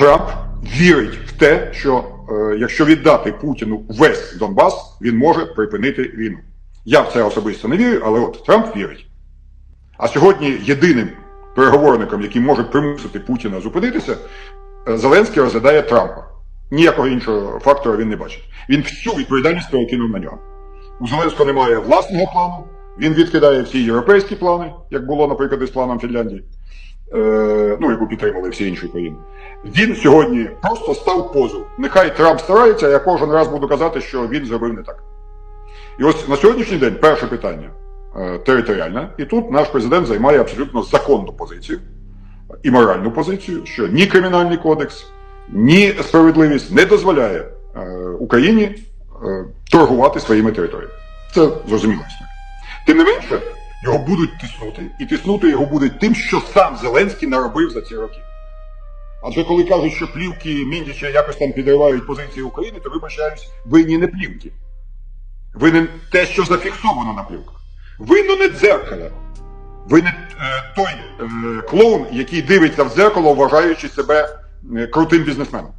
Трамп вірить в те, що е, якщо віддати Путіну весь Донбас, він може припинити війну. Я в це особисто не вірю, але от Трамп вірить. А сьогодні єдиним переговорником, який може примусити Путіна зупинитися, е, Зеленський розглядає Трампа. Ніякого іншого фактора він не бачить. Він всю відповідальність перекинув на нього. У Зеленського немає власного плану, він відкидає всі європейські плани, як було, наприклад, із планом Фінляндії, ну, яку підтримали всі інші країни. Він сьогодні просто став позу. Нехай Трамп старається, я кожен раз буду казати, що він зробив не так. І ось на сьогоднішній день перше питання е, територіальне, і тут наш президент займає абсолютно законну позицію і моральну позицію, що ні кримінальний кодекс, ні справедливість не дозволяє е, Україні е, торгувати своїми територіями. Це зрозуміло. Тим не менше, його будуть тиснути, і тиснути його будуть тим, що сам Зеленський наробив за ці роки. Адже коли кажуть, що плівки Міндіча якось там підривають позиції України, то вибачаюсь, винні не плівки. Винен те, що зафіксовано на плівках. Винно не дзеркало. Винен е, той е, клоун, який дивиться в дзеркало, вважаючи себе е, крутим бізнесменом.